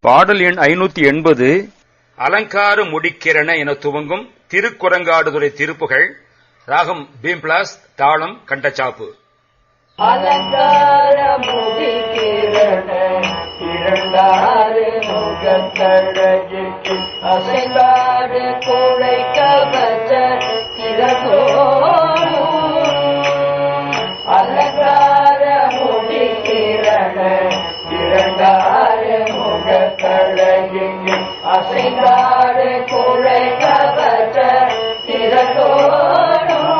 பாடல் எண் ஐநூத்தி எண்பது. அலங்கார முடிக்கிரண என துவங்கும் திருக்குரங்காடுதுறை திருப்புகள் ராகம் பீம்பிளாஸ் தாளம் கண்டச்சாப்பு. அலங்கார முடிக்கிறன இரண்டாறு முகத்தழகிற்கு அசைந்தாடு கூடை கவச்ச திறகோடும் அலங்கார முடிக்கிறன இரண்டாறு முகத்தழகிற்கு அசைந்தாடு கூடை கவச்ச திறகோடும்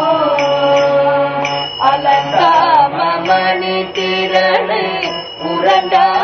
அலங்காமணி திரளை உரண்டார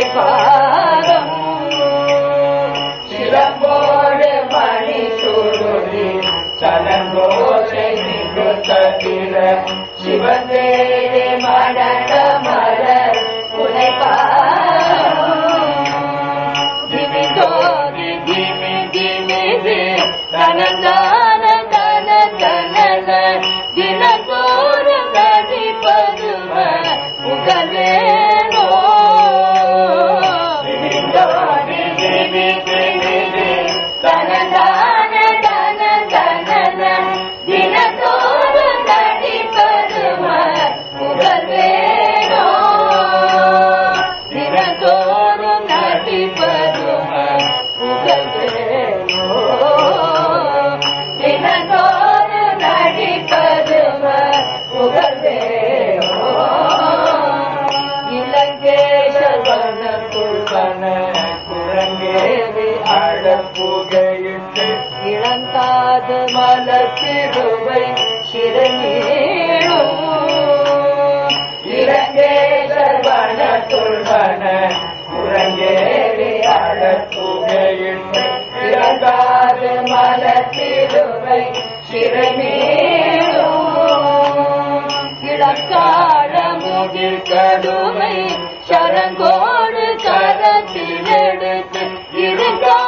உரைப்பாரம் சிலம்போடு மணி சுருதி சலங்கோஷை மிகுத்ததிரம் சிவந்தேரி மணத்த மலர் உரைப்பாரம் திமி தோதி திமி திமி தி தனதான தன தனன தினதோறு நதி பருவ புகழேனோ புகையிட்டு இளங்காது மலர் திருவை சிறநீழும் இறங்கேசவன உறங்கேறி குரங்கேவி அழப்புகையிட்டு இறங்காது மலர் திருவை சிறநீழும் இளக்காட முகில் கடுமை சரங்கோடு கரத்தில் எடுத்து இருக்கான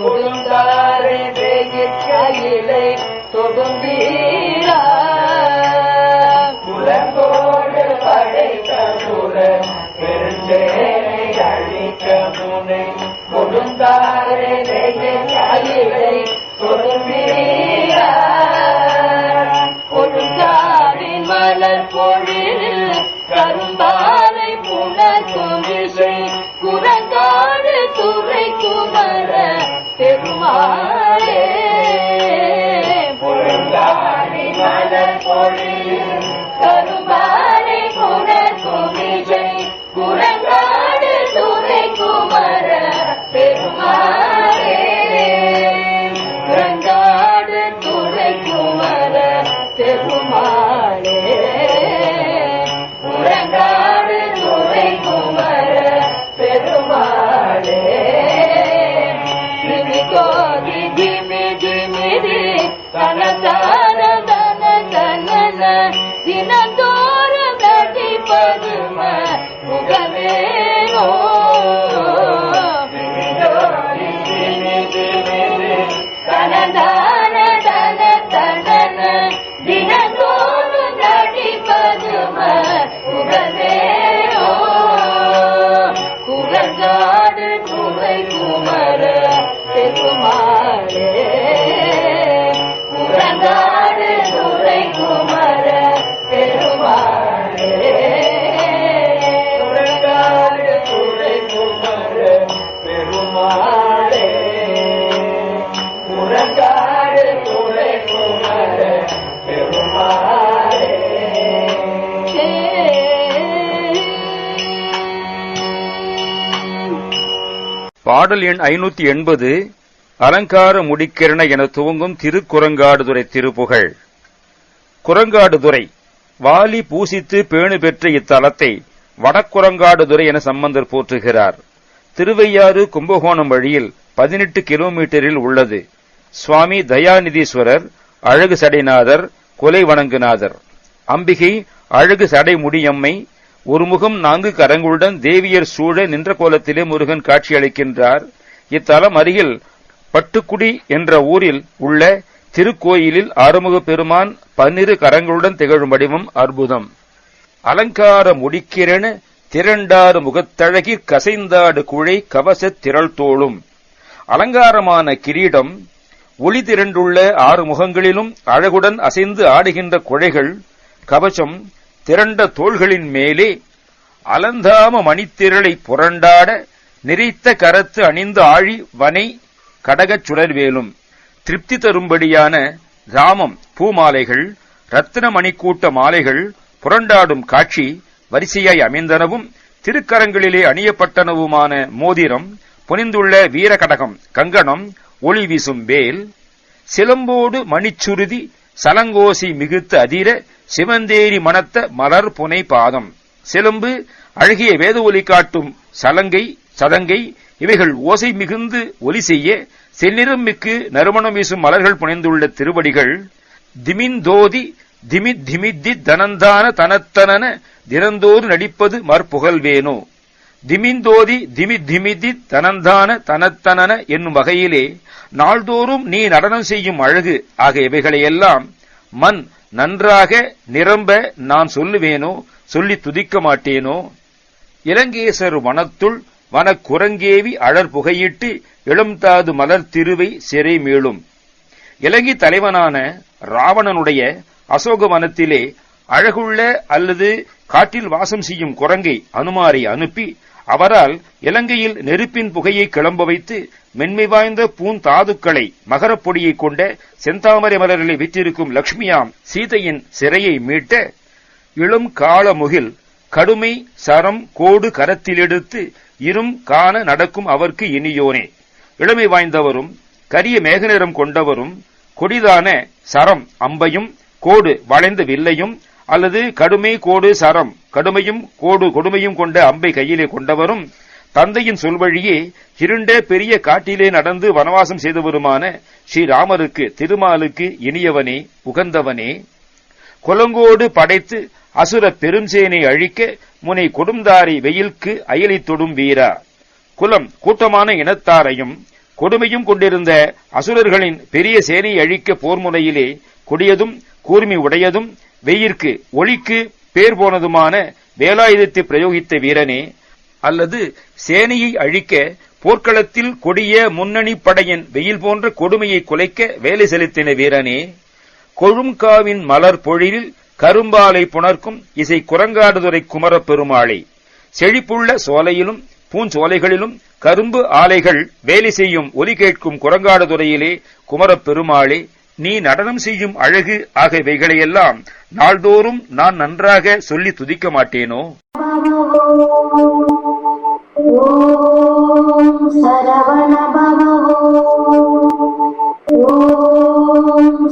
குடுந்தாரை வெயிற்றையிலை தொடும்பீரா குலங்கோடு படைத்த சுரர் பெருஞ்சேனை அழிக்க முனை கொடுந்தாரை வெயிற்றையிலை தொடும்பீரா கொடுத்தாரின் மலர் பொழில் கரும்பாலை புனக்கும் விசை பெருமாளே பொருந்தாடி மலர் பொழில் கருமா தன தான தன தனன தினந்தோறும் நடிப்பதும முகமேனோ தன தான தன பாடல் எண் ஐநூத்தி எண்பது அலங்கார முடிக்கிரண என துவங்கும் திருக்குரங்காடுதுறை திருப்புகழ் குரங்காடுதுறை வாலி பூசித்து பேணு பெற்ற இத்தலத்தை வடக்குரங்காடுதுறை என சம்பந்தர் போற்றுகிறார். திருவையாறு கும்பகோணம் வழியில் பதினெட்டு கிலோமீட்டரில் உள்ளது. சுவாமி தயாநிதீஸ்வரர் அழகு சடைநாதர் கொலை வணங்குநாதர். அம்பிகை அழகு சடை முடியம்மை ஒரு முகம் நான்கு கரங்களுடன் தேவியர் சூழ நின்ற கோலத்திலே முருகன் காட்சியளிக்கின்றார். இத்தலம் அருகில் பட்டுக்குடி என்ற ஊரில் உள்ள திருக்கோயிலில் ஆறுமுக பெருமான் பன்னிரு கரங்களுடன் திகழும் வடிவம் அற்புதம். அலங்கார முடிக்கிறென திரண்டாறு முகத்தழகி கசைந்தாடு குழை கவசத் திரள் தோளும். அலங்காரமான கிரீடம் ஒளி திரண்டுள்ள ஆறு முகங்களிலும் அழகுடன் அசைந்து ஆடுகின்ற குழைகள் கவசம் திரண்ட தோள்களின் மேலே அலந்தாம மணித்திரளை புரண்டாட நிறைத்த கரத்து அணிந்து ஆழி வனை கடகச் சுடர்வேலும். திருப்தி தரும்படியான ராமம் பூமாலைகள் ரத்தின மணிக்கூட்ட மாலைகள் புரண்டாடும் காட்சி வரிசையாய் அமைந்தனவும் திருக்கரங்களிலே அணியப்பட்டனவுமான மோதிரம் புனிந்துள்ள வீரகடகம் கங்கணம் ஒளி வீசும் வேல் சிலம்போடு மணிச்சுருதி சலங்கோசி மிகுத்து அதிர சிவந்தேரி மணத்த மலர் புனை பாதம் சிலம்பு அழகிய வேத ஒலி காட்டும் சலங்கை சதங்கை இவைகள் ஓசை மிகுந்து ஒலி செய்ய செந்நிறம் மிக்கு நறுமணம் வீசும் மலர்கள் புனைந்துள்ள திருவடிகள். திமிந்தோதி திமி திமித்தி தனந்தான தனத்தனன தினந்தோறு நடிப்பது மற்புகழ்வேனோ. திமிந்தோதி திமி திமிதி தனந்தான தனத்தனன என்னும் வகையிலே நாள்தோறும் நீ நடனம் செய்யும் அழகு ஆகிய இவைகளையெல்லாம் மண் நன்றாக நிரம்ப நான் சொல்லுவேனோ? சொல்லி துதிக்க மாட்டேனோ? இலங்கேசர் வனத்துள் வனக்குரங்கேவி அழற் புகையிட்டு இளம்தாது மலர் திருவை சிறை மீளும் இலங்கை தலைவனான ராவணனுடைய அசோக வனத்திலே அழகுள்ள அல்லது காட்டில் வாசம் செய்யும் குரங்கை அனுமாரை அனுப்பி அவரால் இலங்கையில் நெருப்பின் புகையை கிளம்ப வைத்து மென்மை வாய்ந்த பூந்தாதுக்களை மகரப்பொடியை கொண்ட செந்தாமரை மலர்களை விற்றிருக்கும் லக்ஷ்மியாம் சீதையின் சிறையை மீட்ட இளம் காலமுகில் கடுமை சரம் கோடு கரத்திலெடுத்து இரும் காண நடக்கும் அவர்க்கு இனியோனே. இளமை வாய்ந்தவரும் கரிய மேகநிறம் கொண்டவரும் கொடிதான சரம் அம்பையும் கோடு வளைந்த வில்லையும் அல்லது கடுமை கோடு சரம் கடுமையும் கோடு கொடுமையும் கொண்ட அம்பை கையிலே கொண்டவரும் தந்தையின் சொல்வழியே இருண்ட பெரிய காட்டிலே நடந்து வனவாசம் செய்தவருமான ஸ்ரீராமருக்கு திருமாலுக்கு இனியவனே உகந்தவனே. கொலங்கோடு படைத்து அசுர பெருஞ்சேனை அழிக்க முனை கொடும்தாரி வெயில்க்கு அயலி தொடும் வீரா. குலம் கூட்டமான இனத்தாரையும் கொடுமையும் கொண்டிருந்த அசுரர்களின் பெரிய சேனை அழிக்க போர்முனையிலே கொடியதும் கூர்மி உடையதும் வெயிற்கு ஒளிக்கு பேர் போனதுமான வேலாயுதத்தை பிரயோகித்த வீரனே அல்லது சேனையை அழிக்க போர்க்களத்தில் கொடிய முன்னணி படையின் வெயில் போன்ற கொடுமையை குலைக்க வேலை செலுத்தின வீரனே கொழும்காவின் மலர் பொழிலில் கரும்பாலை புணர்க்கும் இசை குரங்காடுதுறை குமரப் பெருமாளை செழிப்புள்ள சோலையிலும் பூஞ்சோலைகளிலும் கரும்பு ஆலைகள் வேலை செய்யும் ஒலி கேட்கும் குரங்காடுதுறையிலே குமரப் பெருமாளே நீ நடனம் செய்யும் அழகு ஆகியவைகளையெல்லாம் நாள்தோறும் நான் நன்றாக சொல்லி துதிக்க மாட்டேனோ?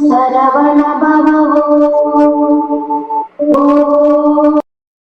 சரவண